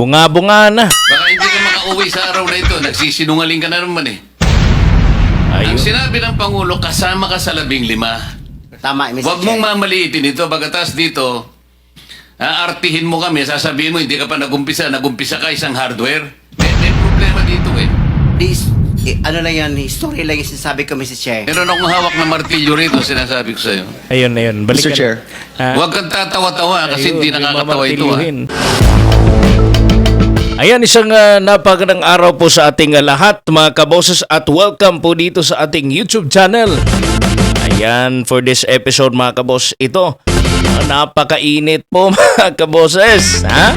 Bunga-bunga na. Baka hindi ka makauwi sa araw na ito. Nagsisinungaling ka na naman eh. Ang Ayun. sinabi ng Pangulo, kasama ka sa labing lima. Tama, Mr. Huwag Chair. mong mamaliitin ito. Bagatas dito, aartihin mo kami, sasabihin mo, hindi ka pa nagumpisa, nagumpisa ka isang hardware. May, may problema dito eh. This, eh, ano lang yan, history lang yung sinasabi ko, Mr. Chair. Meron akong hawak na martilyo rito, sinasabi ko sa'yo. Ayun, ayun. Balikan. Mr. Chair. Ah, Huwag kang tatawa-tawa kasi hindi nakakatawa ito ah. Ayan, isang uh, napagandang araw po sa ating ah, lahat mga kaboses at welcome po dito sa ating YouTube channel. Ayan, for this episode mga kabos, ito, ah, napakainit po mga kaboses. Ha?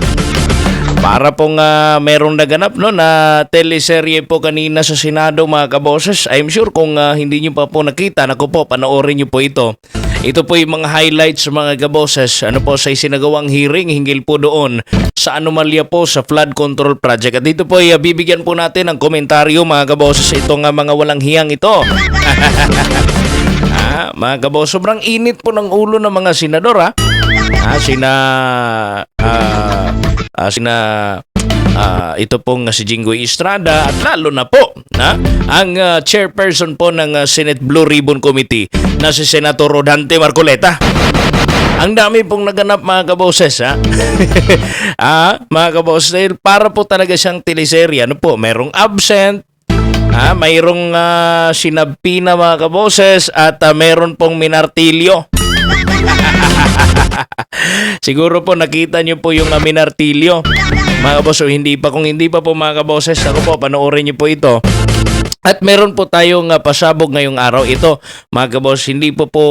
Para pong uh, merong naganap no, na teleserye po kanina sa Senado mga kaboses. I'm sure kung ah, hindi nyo pa po nakita, naku po, panoorin nyo po ito. Ito po yung mga highlights mga kaboses. Ano po sa isinagawang hearing hinggil po doon sa anomalya po sa flood control project. At dito po ay ah, bibigyan po natin ng komentaryo mga kaboses itong ah, mga walang hiyang ito. Ah, mga kabos, sobrang init po ng ulo ng mga senador ha. Ah, sina ah, ah, sina ah, ito pong si Jinggoy Estrada at lalo na po na ang ah, chairperson po ng ah, Senate Blue Ribbon Committee na si Senator Rodante Marcoleta. Ang dami pong naganap mga kaboses ha. ah, mga kaboses, para po talaga siyang teleserye. Ano po, merong absent, Ah, mayroong uh, sinabpina mga kaboses at ah, meron pong minartilyo. Siguro po nakita niyo po yung uh, minartilyo. Mga kabos, o hindi pa kung hindi pa po mga kaboses, ako po panoorin niyo po ito. At meron po tayong uh, pasabog ngayong araw. Ito, mga kabos, hindi po po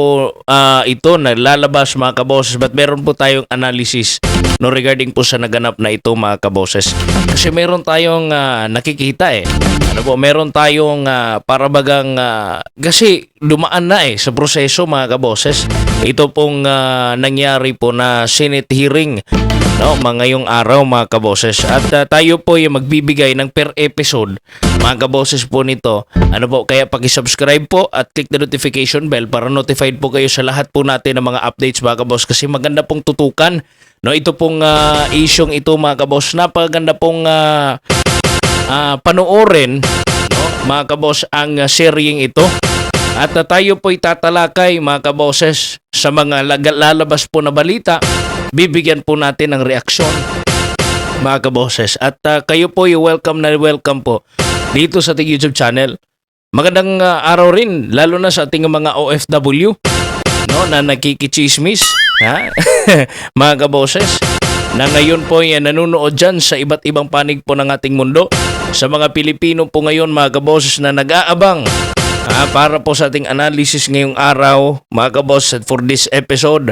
ah, ito nalalabas mga kaboses, but meron po tayong analysis no regarding po sa naganap na ito mga kaboses. Kasi meron tayong ah, nakikita eh. Ano po, meron tayong ah, para bagang ah, kasi dumaan na eh sa proseso mga kaboses. Ito pong ah, nangyari po na Senate hearing no mga ngayong araw mga kaboses. At ah, tayo po yung magbibigay ng per episode. Mga kaboses po nito. Ano po kaya paki-subscribe po at click the notification bell para notified po kayo sa lahat po natin ng mga updates mga kabos. Kasi maganda pong tutukan no? Ito pong ah, isyong ito mga kabos. Napaganda pong ah, ah, panoorin no? Mga kabos ang uh, seryeng ito. At uh, tayo po'y tatalakay mga kaboses sa mga lalabas po na balita. Bibigyan po natin ng reaksyon mga kaboses. At uh, kayo po welcome na welcome po dito sa ating YouTube channel. Magandang uh, araw rin lalo na sa ating mga OFW no, na nakikichismis. Ha? mga kaboses na ngayon po ay nanonood dyan sa iba't ibang panig po ng ating mundo. Sa mga Pilipino po ngayon mga kaboses na nag-aabang Ah, para po sa ating analysis ngayong araw, mga kabos, for this episode,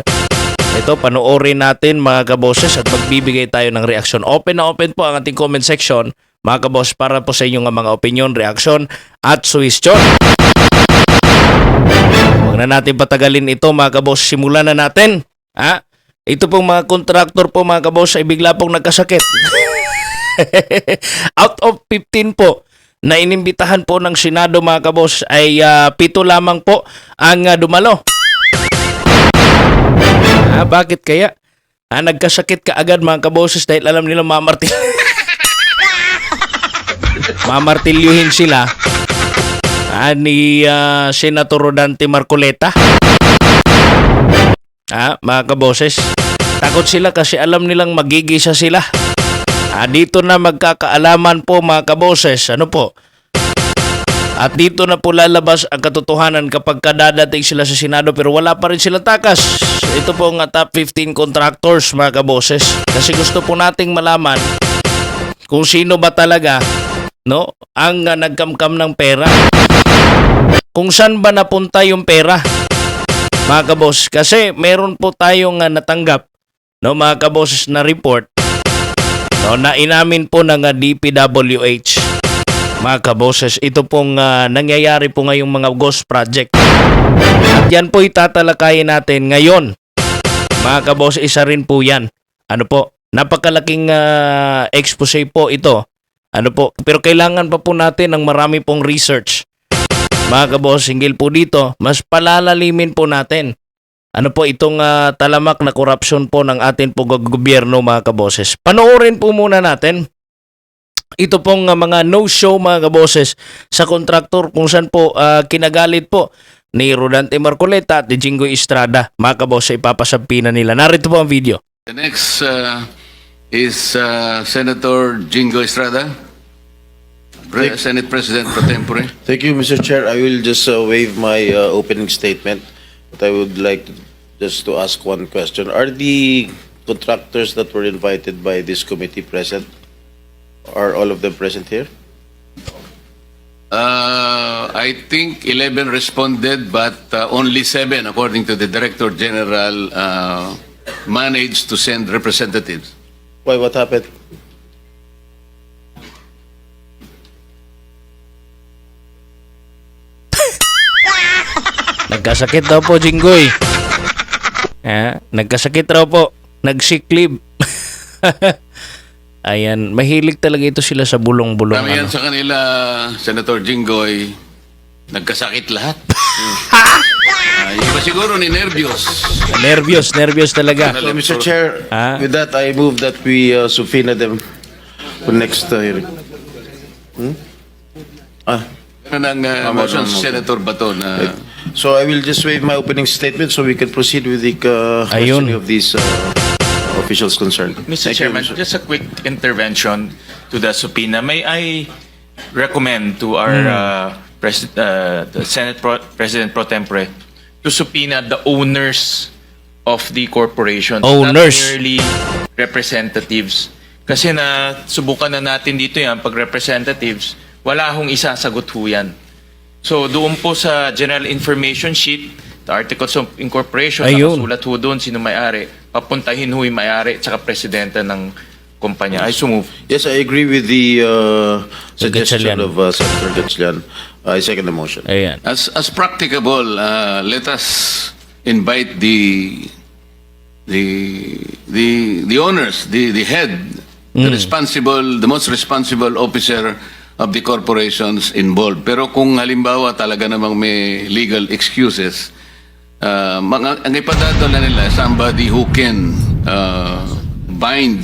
ito, panoorin natin mga kaboses at magbibigay tayo ng reaksyon. Open na open po ang ating comment section, mga kabos, para po sa inyong mga opinion, reaksyon at suwestyon. Huwag na natin patagalin ito mga kabos, simulan na natin. Ha? Ito pong mga kontraktor po mga kabos ay bigla pong nagkasakit. Out of 15 po na inimbitahan po ng Senado mga kabos ay ah, pito lamang po ang ah, dumalo. Ah, bakit kaya? Ah, nagkasakit ka agad mga kaboses dahil alam nila mamartil. Mamartilyuhin sila ah, ni ah, Senator Rodante Marcoleta. Ah, mga kaboses. Takot sila kasi alam nilang magigisa sila. Ah, dito na magkakaalaman po mga kaboses. Ano po? At dito na po lalabas ang katotohanan kapag kadadating sila sa Senado pero wala pa rin sila takas. Ito po ang top 15 contractors mga kaboses. Kasi gusto po nating malaman kung sino ba talaga no, ang uh, nagkamkam ng pera. Kung saan ba napunta yung pera mga kabos. Kasi meron po tayong uh, natanggap no, mga kaboses na report no, na inamin po ng uh, DPWH mga kaboses, ito pong ah, nangyayari po ngayong mga ghost project. At yan po itatalakayin natin ngayon. Mga kaboses, isa rin po yan. Ano po, napakalaking ah, expose po ito. Ano po, pero kailangan pa po natin ng marami pong research. Mga kaboses, hinggil po dito, mas palalalimin po natin ano po itong ah, talamak na korupsyon po ng atin po gobyerno mga kaboses. Panoorin po muna natin ito pong ah, mga no-show mga kaboses sa kontraktor kung saan po ah, kinagalit po ni Rodante Marcoleta at ni Jingo Estrada. Mga kaboses, ipapasampina nila. Narito po ang video. The next uh, is uh, Senator Jingo Estrada, Pre- Senate President pro tempore. Thank you, Mr. Chair. I will just uh, waive my uh, opening statement, but I would like to, just to ask one question. Are the contractors that were invited by this committee present? Are all of them present here? Uh, I think 11 responded, but uh, only seven, according to the Director General, uh, managed to send representatives. Why, what happened? Nagkasakit daw po, Jinggoy. Eh, nagkasakit raw po. Nag-sick leave. Ayan, mahilig talaga ito sila sa bulong-bulong. Kami yan Ano. sa kanila, Senator Jinggoy, nagkasakit lahat. uh, iba siguro ni nervyos. Nervyos, nervyos talaga. So, Mr. Chair, Ah. with that, I move that we uh, subpoena them for next uh, hearing. Hmm? Ah, Ano ng uh, Tama, motion tama. Senator Bato na so I will just waive my opening statement so we can proceed with the uh, Ayun. questioning of these uh, officials concerned. Mr. Thank you, Chairman, Mr. just a quick intervention to the subpoena. May I recommend to our uh, pres- uh, the Senate Pro- President Pro Tempore to subpoena the owners of the corporation, Owners. not merely representatives. Kasi na subukan na natin dito yan pag representatives, wala hong isa sagot ho yan. So doon po sa general information sheet, the articles of incorporation, Ayun. nakasulat ho doon sino may-ari. Papuntahin ho yung may-ari at saka presidente ng kumpanya. I so move. Yes, I agree with the uh, suggestion Gatchalian. of uh, Senator Gatchalian. I second the motion. Ayan. as as practicable, uh, let us invite the the the the owners, the the head, the responsible, the most responsible officer of the corporations involved. Pero kung halimbawa talaga namang may legal excuses, uh, mga, ang ipadadala nila somebody who can uh, bind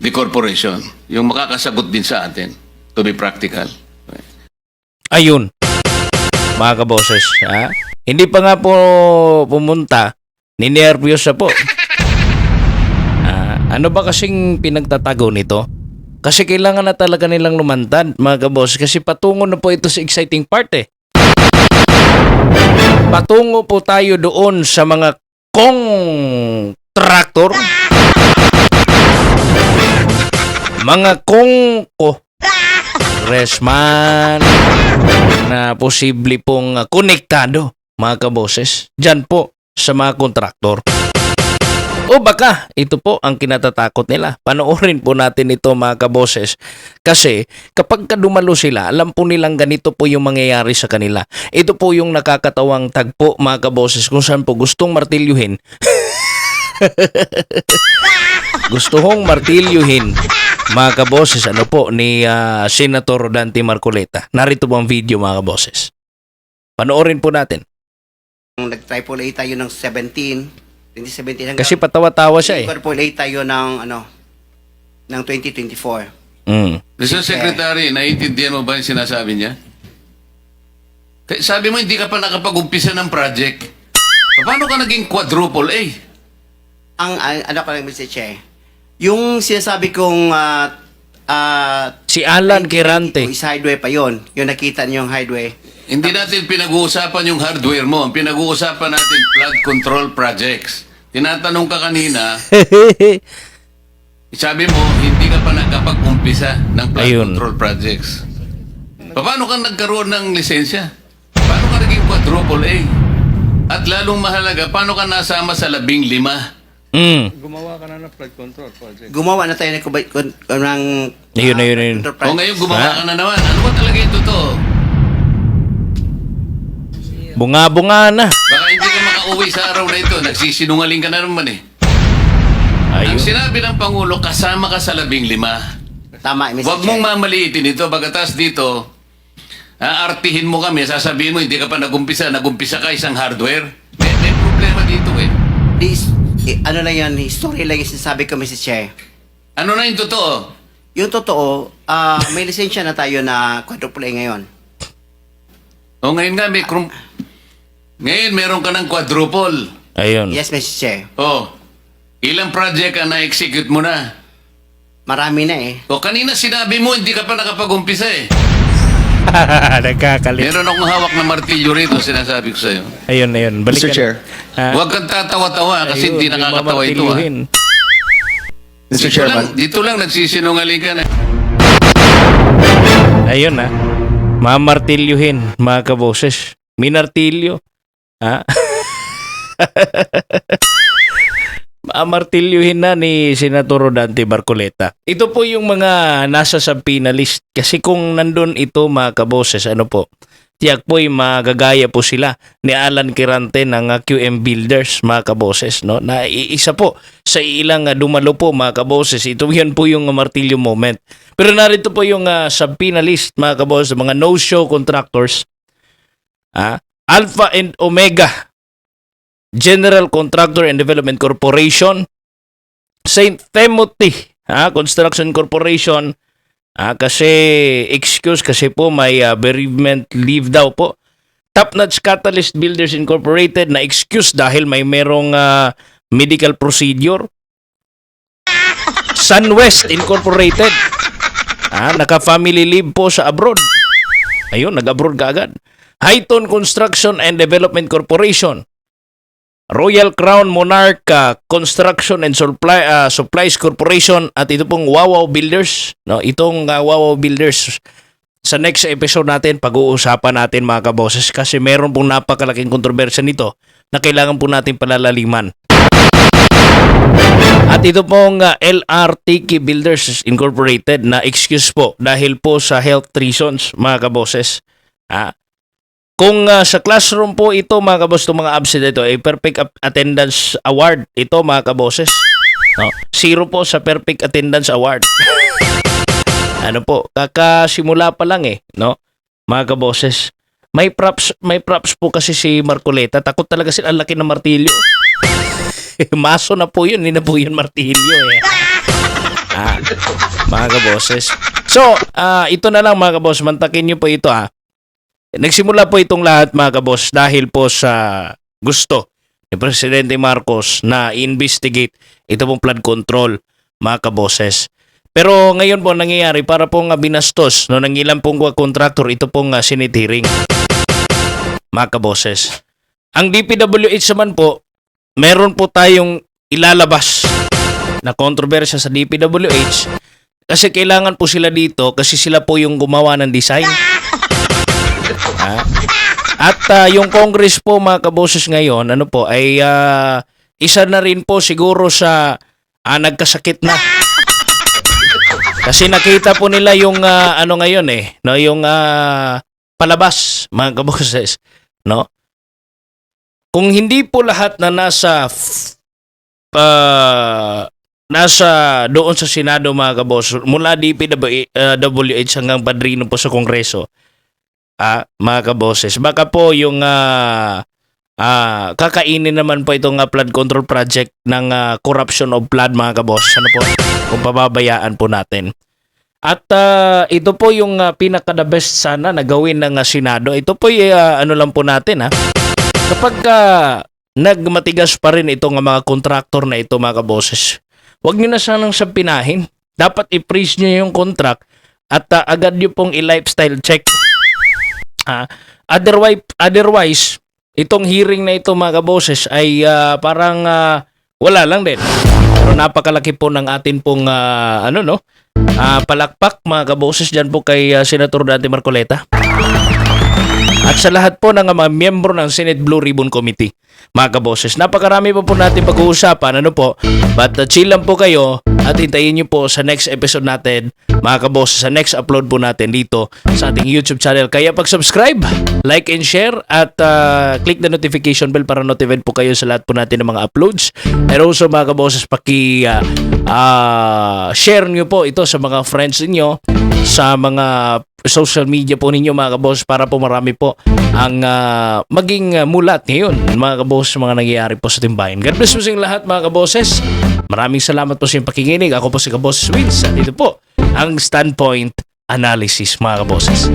the corporation. Yung makakasagot din sa atin to be practical. Ayun. Mga kaboses, ha? Hindi pa nga po pumunta, ninervyos na po. Ah, ano ba kasing pinagtatago nito? Kasi kailangan na talaga nilang lumantad, mga kaboses, kasi patungo na po ito sa exciting part eh. Patungo po tayo doon sa mga kong traktor. Mga kong ko. Resman na posible pong konektado mga kaboses dyan po sa mga kontraktor. O baka ito po ang kinatatakot nila. Panoorin po natin ito mga kaboses. Kasi kapag kadumalo sila, alam po nilang ganito po yung mangyayari sa kanila. Ito po yung nakakatawang tagpo mga kaboses kung saan po gustong martilyuhin. Gusto hong martilyuhin mga kaboses ano po ni ah, Senator Dante Marcoleta. Narito po ang video mga kaboses. Panoorin po natin. Nag-triple A tayo ng 17, 2017 hanggang Kasi patawa-tawa siya eh. A tayo ng ano ng 2024. Mm. Mr. Secretary, naiintindihan mo ba yung sinasabi niya? Kaya sabi mo, hindi ka pa nakapag-umpisa ng project. Paano ka naging quadruple A? Ang ang- ano ko lang Mr. Che, yung sinasabi kong ah ah, Si Alan 2022 Kirante. is highway pa yon. Yung nakita niyo yung highway. Hindi natin pinag-uusapan yung hardware mo. Ang pinag-uusapan natin, flood control projects. Tinatanong ka kanina, sabi mo, hindi ka pa nakapag-umpisa ng flood Ayun. control projects. Paano ka nagkaroon ng lisensya? Paano ka naging quadruple A? At lalong mahalaga, paano ka nasama sa labing lima? mm. Gumawa na tayo ng kubay kun, kun, ng Ayun, ayun, ayun. O ngayon gumawa Ha? ka na naman. Ano ba talaga yung totoo? Bunga-bunga na. Baka hindi ka makauwi sa araw na ito. Nagsisinungaling ka na naman eh. Ang Ayun. sinabi ng Pangulo, kasama ka sa labing lima. Tama, Mr. Huwag mong mamaliitin ito. Bagatas dito, aartihin mo kami, sasabihin mo, hindi ka pa nagumpisa, nagumpisa ka isang hardware. May, may problema dito eh. This, eh, ano lang yan, history lang yung sinasabi ko, Mr. Chair. Ano na yung totoo? Yung totoo, ah, may lisensya na tayo na quadruple A ngayon. O ngayon nga, may krum... Ngayon, meron ka ng quadruple. Ayun. Yes, Mr. Chair. Oh, ilang project ang na-execute mo na? Marami na eh. O kanina sinabi mo, hindi ka pa nakapag-umpisa eh. Nagkakalit. Meron akong hawak na martilyo rito, sinasabi ko sa'yo. Ayun, ayun. Balikan. Mr. Chair. Ah, Huwag kang tatawa-tawa kasi ayun, hindi nakakatawa ito. Ha? mamamartilyuhin. Mr. Dito Chairman. lang, dito lang nagsisinungaling ka na. Ayun na. Mamartilyuhin, mga kaboses. Minartilyo. Ha? Mamartilyuhin na ni Senator Dante Barcoleta. Ito po yung mga nasa sa finalist. Kasi kung nandun ito mga kaboses, ano po, tiyak po yung magagaya po sila ni Alan Kirante ng uh, QM Builders, mga kaboses. No? Na iisa po sa ilang uh, dumalo po mga kaboses. Ito yan po yung martilyo moment. Pero narito po yung uh, sub-finalist mga kaboses, mga no-show contractors. Ah, Alpha and Omega General Contractor and Development Corporation, St. Timothy ah, Construction Corporation, ah, kasi excuse kasi po may ah, bereavement leave daw po. Top Notch Catalyst Builders Incorporated na excuse dahil may merong ah, medical procedure. Sunwest Incorporated. Ah, naka-family leave po sa abroad. Ayun, nag-abroad ka agad. Highton Construction and Development Corporation. Royal Crown Monarch uh, Construction and Supply, uh, Supplies Corporation at ito pong Wawaw Builders. No, itong uh, Wawaw Builders sa next episode natin pag-uusapan natin mga kaboses kasi meron pong napakalaking kontrobersya nito na kailangan po natin palalaliman. At ito pong uh, LRTK Builders Incorporated na excuse po dahil po sa health reasons mga kaboses. Ah, kung uh, sa classroom po ito mga kabos, itong mga absent ito, ay perfect ap- attendance award ito mga kaboses. No? Zero po sa perfect attendance award. ano po, kakasimula pa lang eh, no? Mga kaboses. May props, may props po kasi si Marcoleta. Takot talaga sila, ang laki ng martilyo. Maso na po yun, hindi na po yun martilyo eh. ah, mga kaboses. So, ah, ito na lang mga kabos, mantakin nyo po ito ah. Nagsimula po itong lahat mga kabos dahil po sa gusto ni Presidente Marcos na investigate ito pong flood control mga kaboses. Pero ngayon po nangyayari para pong uh, binastos no, ng ilang pong uh, contractor ito pong uh, Senate hearing mga kaboses. Ang DPWH naman po, meron po tayong ilalabas na kontrobersya sa DPWH kasi kailangan po sila dito kasi sila po yung gumawa ng design. Ha? At ah, yung Congress po mga kaboses ngayon, ano po, ay ah, isa na rin po siguro sa ah, nagkasakit na. Kasi nakita po nila yung ah, ano ngayon eh, no, yung ah, palabas mga kaboses, no? Kung hindi po lahat na nasa ah, nasa doon sa Senado mga kabos, mula DPWH hanggang padrino po sa Kongreso, ah, mga kaboses. Baka po yung ah, ah, kakainin naman po itong ah, flood control project ng ah, corruption of flood mga kaboses. Ano po? Kung pababayaan po natin. At ah, ito po yung ah, pinaka the best sana na gawin ng ah, Senado. Ito po yung ah, ano lang po natin ha. Kapag ah, nagmatigas pa rin itong ah, mga contractor na ito mga kaboses, huwag nyo na sanang sampinahin. Dapat i-freeze nyo yung contract at ah, agad nyo pong i-lifestyle check. Ah, otherwise, otherwise, itong hearing na ito mga kaboses ay ah, parang ah, wala lang din. Pero napakalaki po ng atin pong ah, ano no? Ah, palakpak mga kaboses diyan po kay ah, Senator Dante Marcoleta. At sa lahat po ng mga miyembro ng Senate Blue Ribbon Committee, mga kaboses. Napakarami pa po natin pag-uusapan, ano po. But uh, chill lang po kayo at hintayin nyo po sa next episode natin, mga kaboses, sa next upload po natin dito sa ating YouTube channel. Kaya pag-subscribe, like and share at uh, click the notification bell para notified po kayo sa lahat po natin ng mga uploads. And also mga kaboses, paki uh, uh, share nyo po ito sa mga friends niyo sa mga social media po ninyo mga kaboss para po marami po ang ah, maging ah, mulat ngayon mga kaboss mga nangyayari po sa timbayan. God bless po sa lahat mga kabosses. Maraming salamat po sa inyong pakikinig. Ako po si Kaboses Wins at ito po ang Standpoint Analysis mga kabosses.